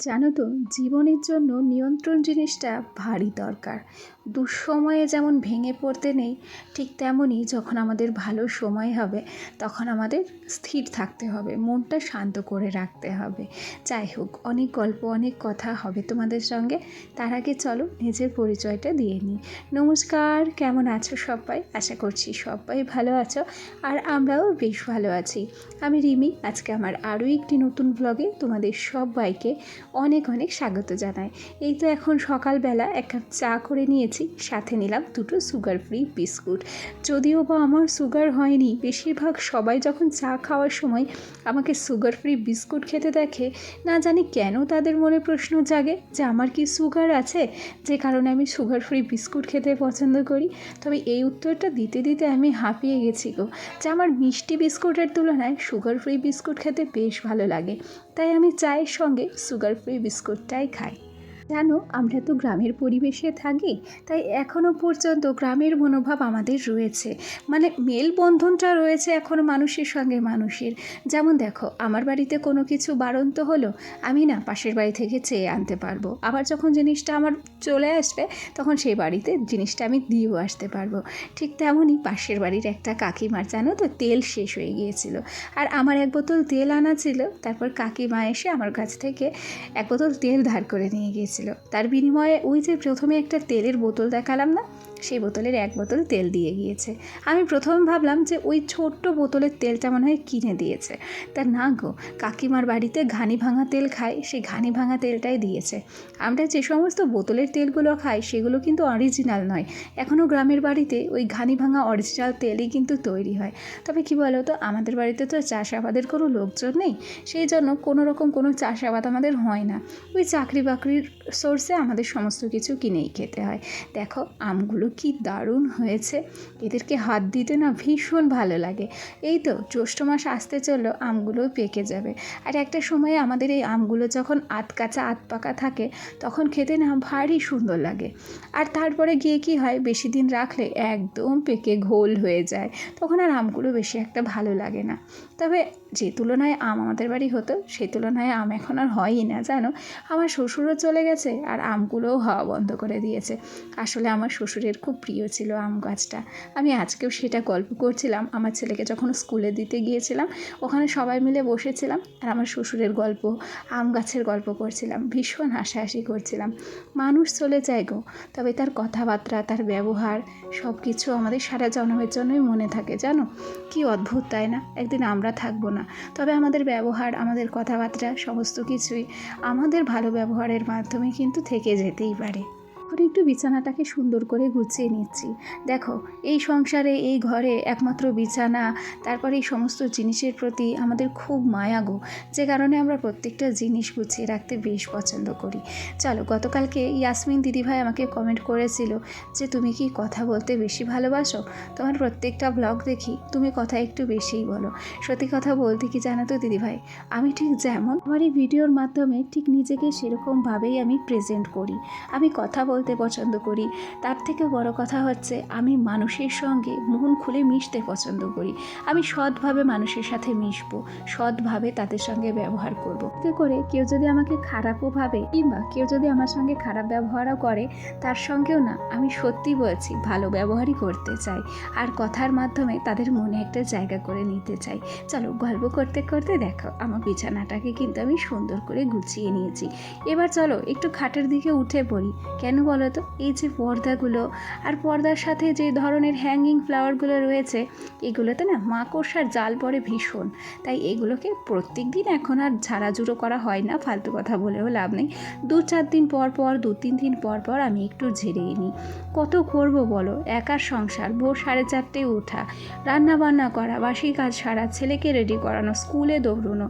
জানো তো জীবনের জন্য নিয়ন্ত্রণ জিনিসটা ভারী দরকার। দুঃসময়ে যেমন ভেঙে পড়তে নেই, ঠিক তেমনই যখন আমাদের ভালো সময় হবে, তখন আমাদের স্থির থাকতে হবে, মনটা শান্ত করে রাখতে হবে। যাই হোক, অনেক গল্প, অনেক কথা হবে তোমাদের সঙ্গে। তার আগে চলো নিজের পরিচয়টা দিয়ে নিই। নমস্কার, কেমন আছো সবাই? আশা করছি সবাই ভালো আছো, আর আমরাও বেশ ভালো আছি। আমি রিমি, আজকে আমার আরও একটি নতুন ব্লগে তোমাদের সবাইকে অনেক অনেক স্বাগত জানাই। এই তো এখন সকালবেলা এক কাপ চা করে নিয়েছি সাথে নিলাম দুটো সুগার ফ্রি বিস্কুট যদিও বা আমার সুগার হয়নি, বেশিরভাগ সবাই যখন চা খাওয়ার সময় আমাকে সুগার ফ্রি বিস্কুট খেতে দেখে, না জানি কেন তাদের মনে প্রশ্ন জাগে যে আমার কি সুগার আছে, যে কারণে আমি সুগার ফ্রি বিস্কুট খেতে পছন্দ করি। তবে এই উত্তরটা দিতে দিতে আমি হাঁপিয়ে গেছি গো, যে আমার মিষ্টি বিস্কুটের তুলনায় সুগার ফ্রি বিস্কুট খেতে বেশ ভালো লাগে। তাই আমি চায়ের সঙ্গে সুগার ফ্রি বিস্কুটটাই খাই। জানো আমরা তো গ্রামের পরিবেশে থাকি, তাই এখনও পর্যন্ত গ্রামের মনোভাব আমাদের রয়েছে। মানে মেলবন্ধনটা রয়েছে এখনও মানুষের সঙ্গে মানুষের। যেমন দেখো, আমার বাড়িতে কোনো কিছু বাড়ন্ত হলো, আমি না পাশের বাড়ি থেকে চেয়ে আনতে পারব। আবার যখন জিনিসটা আমার চলে আসবে, তখন সেই বাড়িতে জিনিসটা আমি দিয়েও আসতে পারব। ঠিক তেমনই পাশের বাড়ির একটা কাকিমার, জানো তো, তেল শেষ হয়ে গিয়েছিল। আর আমার এক বোতল তেল আনা ছিল, তারপর কাকিমা এসে আমার কাছ থেকে এক বোতল তেল ধার করে নিয়ে গিয়েছিল তার বিনিময়ে ওই যে প্রথমে একটা তেলের বোতল দেখালাম না, সেই বোতলের এক বোতল তেল দিয়ে গিয়েছে। আমি প্রথম ভাবলাম যে ওই ছোট্ট বোতলের তেলটা মনে হয় কিনে দিয়েছে। তা না গো, কাকিমার বাড়িতে ঘানি ভাঙা তেল খায় সেই ঘানি ভাঙা তেলটাই দিয়েছে। আমরা যে সমস্ত বোতলের তেলগুলো খাই, সেগুলো কিন্তু অরিজিনাল নয়। এখনও গ্রামের বাড়িতে ওই ঘানি ভাঙা অরিজিনাল তেলই কিন্তু তৈরি হয়। তবে কি বলো তো আমাদের বাড়িতে তো চাষাবাদের কোনো লোকজন নেই। সেই জন্য কোনো রকম কোনো চাষাবাদ আমাদের হয় না। ওই চাকরি বাকরির সোর্সে আমাদের সমস্ত কিছু কিনেই খেতে হয়। দেখো, আমগুলো কি দারুণ হয়েছে। এদেরকে হাত দিতে না ভীষণ ভালো লাগে। এই তো, জ্যৈষ্ঠ মাস আসতে চলল, আমগুলোও পেকে যাবে। আর একটা সময়ে আমাদের এই আমগুলো যখন আত কাঁচা আত পাকা থাকে, তখন খেতে না ভারী সুন্দর লাগে। আর তারপরে গিয়ে কি হয়, বেশি দিন রাখলে একদম পেকে ঘোল হয়ে যায়। তখন আর আমগুলো বেশি একটা ভালো লাগে না। তবে যে তুলনায় আম আমাদের বাড়ি হতো, সেই তুলনায় আম এখন আর হয়ই না, জানো? আমার শ্বশুরও চলে গেছে আর আমগুলোও হওয়া বন্ধ করে দিয়েছে। আসলে আমার শ্বশুরের খুব প্রিয় ছিল আম গাছটা। আমি আজকেও সেটা গল্প করছিলাম। আমার ছেলেকে যখন স্কুলে দিতে গিয়েছিলাম, ওখানে সবাই মিলে বসেছিলাম আর আমার শ্বশুরের গল্প, আম গাছের গল্প করছিলাম। ভীষণ হাসাহাসি করছিলাম। মানুষ চলে যায় গো, তবে তার কথাবার্তা, তার ব্যবহার সব কিছু আমাদের সারা জন্মের জন্যই মনে থাকে, জানো? কি অদ্ভুত, তাই না? একদিন আমরা থাকব না। তবে আমাদের ব্যবহার, আমাদের কথাবার্তা, সমস্ত কিছুই আমাদের ভালো ব্যবহারের মাধ্যমে কিন্তু থেকে যেতেই পারে। এখন একটু বিছানাটাকে সুন্দর করে গুছিয়ে নিচ্ছি। দেখো, এই সংসারে, এই ঘরে একমাত্র বিছানা, তারপরে এই সমস্ত জিনিসের প্রতি আমাদের খুব মায়া গো। যে কারণে আমরা প্রত্যেকটা জিনিস গুছিয়ে রাখতে বেশ পছন্দ করি। চলো, গতকালকে ইয়াসমিন দিদিভাই আমাকে কমেন্ট করেছিল যে, তুমি কি কথা বলতে বেশি ভালোবাসো? তোমার প্রত্যেকটা ব্লগ দেখি তুমি কথা একটু বেশিই বলো। সত্যি কথা বলতে কি জানো তো দিদিভাই? আমি ঠিক যেমন, আমার এই ভিডিওর মাধ্যমে ঠিক নিজেকে সেরকমভাবেই আমি প্রেজেন্ট করি। আমি কথা বলতে পছন্দ করি। তার থেকে বড় কথা হচ্ছে, আমি মানুষের সঙ্গে মন খুলে মিশতে পছন্দ করি। আমি সৎভাবে মানুষের সাথে মিশবো, সৎভাবে তাদের সঙ্গে ব্যবহার করব। এতে করে কেউ যদি আমাকে খারাপও ভাবে কিংবা কেউ যদি আমার সঙ্গে খারাপ ব্যবহারও করে, তার সঙ্গেও না, আমি সত্যি বলছি, ভালো ব্যবহারই করতে চাই। আর কথার মাধ্যমে তাদের মনে একটা জায়গা করে নিতে চাই। চলো গল্প করতে করতে দেখো, আমার বিছানাটাকে কিন্তু আমি সুন্দর করে গুছিয়ে নিয়েছি। এবার চলো একটু খাটের দিকে উঠে পড়ি। কেন বলো তো এই যে পর্দাগুলো আর পর্দার সাথে যে ধরনের হ্যাঙ্গিং ফ্লাওয়ারগুলো রয়েছে, এগুলোতে না মাকড়সার জাল পড়ে ভীষণ। তাই এগুলোকে প্রত্যেক দিন এখন আর ঝাড়াঝুড়ো করা হয় না, ফালতু কথা বলেও লাভ নেই। দু চার দিন পর পর, দু তিন দিন পর পর আমি একটু ঝেড়েই নিই। কত করব বলো? একার সংসার, ভোর সাড়ে চারটে ওঠা রান্না বান্না করা, বাসি কাজ সারা, ছেলেকে রেডি করানো, স্কুলে দৌড়নো,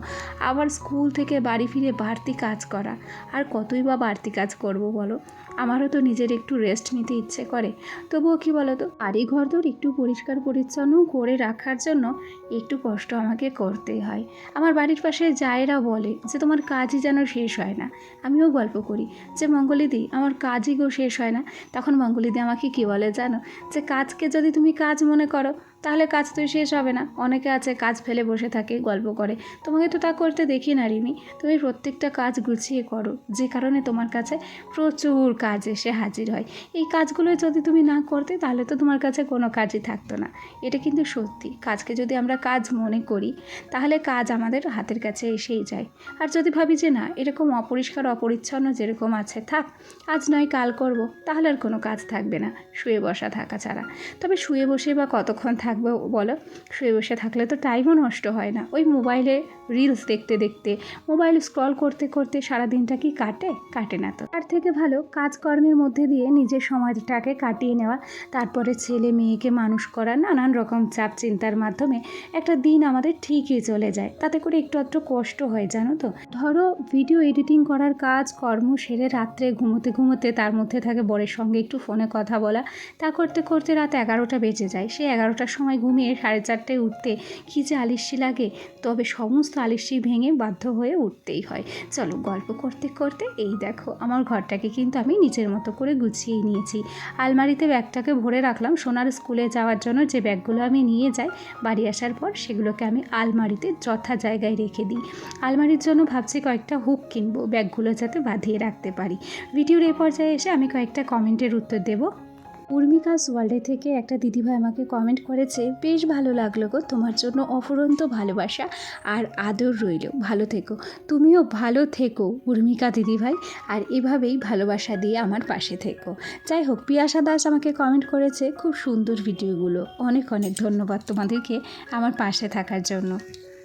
আবার স্কুল থেকে বাড়ি ফিরে বাড়তি কাজ করা। আর কতই বা বাড়তি কাজ করব বলো? আমারও তো নিজের একটু রেস্ট নিতে ইচ্ছে করে। তবুও কি বলো তো বাড়ি ঘর দর একটু পরিষ্কার পরিচ্ছন্ন করে রাখার জন্য একটু কষ্ট আমাকে করতে হয়। আমার বাড়ির পাশে যায়েরা বলে যে, তোমার কাজই যেন শেষ হয় না। আমিও গল্প করি যে, মঙ্গলিদি, আমার কাজই গো শেষ হয় না। তখন মঙ্গলিদি আমাকে কি বলে জানো? যে, কাজকে যদি তুমি কাজ মনে করো তাহলে কাজ তো শেষ হবে না। অনেকে আছে কাজ ফেলে বসে থাকে, গল্প করে। তোমাকে তো তা করতে দেখি না, রিমি। তুমি প্রত্যেকটা কাজ গুছিয়ে করো। যে কারণে তোমার কাছে প্রচুর কাজ এসে হাজির হয়। এই কাজগুলো যদি তুমি না করতে, তাহলে তো তোমার কাছে কোনো কাজই থাকতো না। এটা কিন্তু সত্যি। কাজকে যদি আমরা কাজ মনে করি, তাহলে কাজ আমাদের হাতের কাছে এসেই যায়। আর যদি ভাবি যে না, এরকম অপরিষ্কার, অপরিচ্ছন্ন যেরকম আছে, থাক, আজ নয়, কাল করব, তাহলে আর কোনো কাজ থাকবে না। শুয়ে বসা থাকা ছাড়া। তবে শুয়ে বসে বা কতক্ষণ থাকবে বলো। শুয়ে বসে থাকলে তো টাইমও নষ্ট হয় না। ওই মোবাইলে রিলস দেখতে দেখতে মোবাইল স্ক্রল করতে করতে সারা দিনটা কি কাটে? কাটে না তো। তার থেকে ভালো, কাজকর্মের মধ্যে দিয়ে নিজের সময়টাকে কাটিয়ে নেওয়া, তারপরে ছেলে মেয়েকে মানুষ করা, নানান রকম চাপ চিন্তার মাধ্যমে একটা দিন আমাদের ঠিকই চলে যায়। তাতে করে একটু একটু কষ্ট হয়, জানো তো। ধরো ভিডিও এডিটিং করার কাজ, কর্ম সেরে রাত্রে ঘুমোতে ঘুমোতে তার মধ্যে থাকে বরের সঙ্গে একটু ফোনে কথা বলা। তা করতে করতে রাত এগারোটা বেজে যায়। সে এগারোটার ঘুমিয়ে সাড়ে চারটায় উঠতে কী যে আলিস্যি লাগে, তবে সমস্ত আলিস্যি ভেঙে বাধ্য হয়ে উঠতেই হয়। চলো গল্প করতে করতে এই দেখো, আমার ঘরটাকে কিন্তু আমি নিজের মতো করে গুছিয়ে নিয়েছি। আলমারিতে ব্যাগটাকে ভরে রাখলাম, সোনার স্কুলে যাওয়ার জন্য যে ব্যাগগুলো আমি নিয়ে যাই, বাড়ি আসার পর সেগুলোকে আমি আলমারিতে যথা জায়গায় রেখে দিই। আলমারির জন্য ভাবছি কয়েকটা হুক কিনবো, ব্যাগগুলো যাতে বাঁধিয়ে রাখতে পারি। ভিডিওর এই পর্যায়ে এসে আমি কয়েকটা কমেন্টের উত্তর দেবো। উর্মিকাস ওয়ার্ল্ডে থেকে একটা দিদিভাই আমাকে কমেন্ট করেছে, বেশ ভালো লাগল গো, তোমার জন্য অফুরন্ত ভালোবাসা আর আদর রইল। ভালো থেকো। তুমিও ভালো থেকো, উর্মিকা দিদিভাই, আর এভাবেই ভালোবাসা দিয়ে আমার পাশে থেকো। যাই হোক, পিয়াসা দাস আমাকে কমেন্ট করেছে, খুব সুন্দর ভিডিওগুলো অনেক অনেক ধন্যবাদ তোমাদেরকে আমার পাশে থাকার জন্য।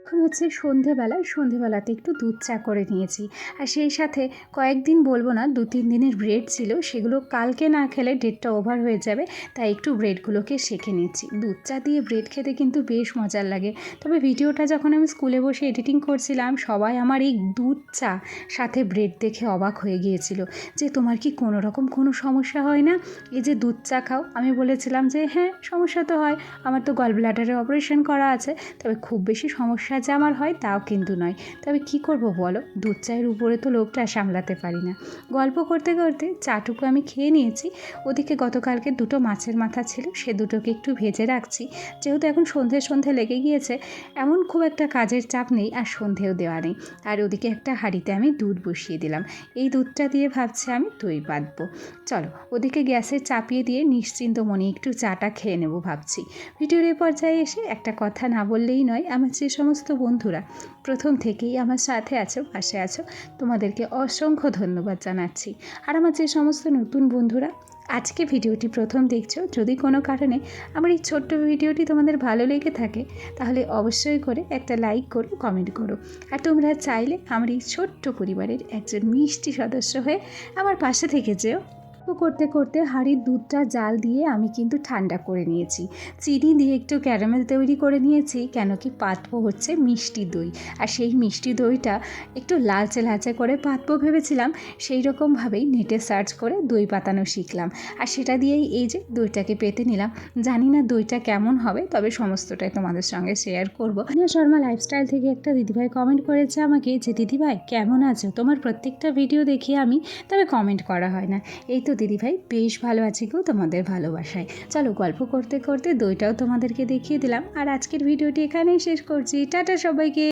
এখন হচ্ছে সন্ধেবেলায়, সন্ধেবেলাতে একটু দুধ চা করে নিয়েছি। আর সেই সাথে কয়েকদিন বলব না, দু তিন দিনের ব্রেড ছিল, সেগুলো কালকে না খেলে ডেটটা ওভার হয়ে যাবে, তাই একটু ব্রেডগুলোকে সেঁকে নিচ্ছি। দুধ চা দিয়ে ব্রেড খেতে কিন্তু বেশ মজার লাগে। তবে ভিডিওটা যখন আমি স্কুলে বসে এডিটিং করছিলাম, সবাই আমার এই দুধ চা সাথে ব্রেড দেখে অবাক হয়ে গিয়েছিল যে, তোমার কি কোনো রকম কোনো সমস্যা হয় না? এই যে দুধ চা খাও। আমি বলেছিলাম যে হ্যাঁ সমস্যা তো হয়। আমার তো গল ব্লাডারে অপারেশন করা আছে, তবে খুব বেশি সমস্যা যে আমার হয়, তাও কিন্তু নয়। তবে কি করব বলো? দুধ চায়ের উপরে তো লোকটা সামলাতে পারি না। গল্প করতে করতে চাটুকু আমি খেয়ে নিয়েছি। ওদিকে গতকালকে দুটো মাছের মাথা ছিল, সে দুটোকে একটু ভেজে রাখছি। যেহেতু এখন সন্ধে সন্ধে লেগে গিয়েছে, এমন খুব একটা কাজের চাপ নেই আর সন্ধেও দেওয়া নেই। আর ওদিকে একটা হাঁড়িতে আমি দুধ বসিয়ে দিলাম। এই দুধটা দিয়ে ভাবছি আমি দই বাঁধবো চলো, ওদিকে গ্যাসে চাপিয়ে দিয়ে নিশ্চিন্ত মনে একটু চাটা খেয়ে নেব ভাবছি। ভিডিওর এই পর্যায়ে এসে একটা কথা না বললেই নয়, আমার যে সমস্ত বন্ধুরা, প্রথম থেকেই আমার সাথে আছো, পাশে আছো। তোমাদেরকে অসংখ্য ধন্যবাদ জানাচ্ছি। আর আমার যে সমস্ত নতুন বন্ধুরা, আজকে ভিডিওটি প্রথম দেখছ, যদি কোনো কারণে আমার এই ছোট্ট ভিডিওটি তোমাদের ভালো লেগে থাকে, তাহলে অবশ্যই করে একটা লাইক করো, কমেন্ট করো। আর তোমরা চাইলে আমার এই ছোট্ট পরিবারের একজন মিষ্টি সদস্য হয়ে আমার পাশে থেকে যেও। গল্প করতে করতে হাঁড়ির দুধটা জাল দিয়ে আমি কিন্তু ঠান্ডা করে নিয়েছি। চিনি দিয়ে একটু ক্যারামেল তৈরি করে নিয়েছি, কেন কি পাতবো হচ্ছে মিষ্টি দই। আর সেই মিষ্টি দইটা একটু লালচে লালচে করে পাতবো ভেবেছিলাম, সেই রকমভাবেই নেটে সার্চ করে দই পাতানো শিখলাম। আর সেটা দিয়েই এই যে দইটাকে পেতে নিলাম। জানি না দইটা কেমন হবে, তবে সমস্তটাই তোমাদের সঙ্গে শেয়ার করব। শর্মা লাইফস্টাইল থেকে একটা দিদিভাই কমেন্ট করেছে আমাকে যে, দিদিভাই, কেমন আছো? তোমার প্রত্যেকটা ভিডিও দেখি আমি, তবে কমেন্ট করা হয় না। এই তো দিদিভাই, বেশ ভালো আছে কেউ তোমাদের ভালোবাসায়। চলো গল্প করতে করতে দইটাও তোমাদেরকে দেখিয়ে দিলাম। আর আজকের ভিডিওটি এখানেই শেষ করছি। টাটা সবাইকে।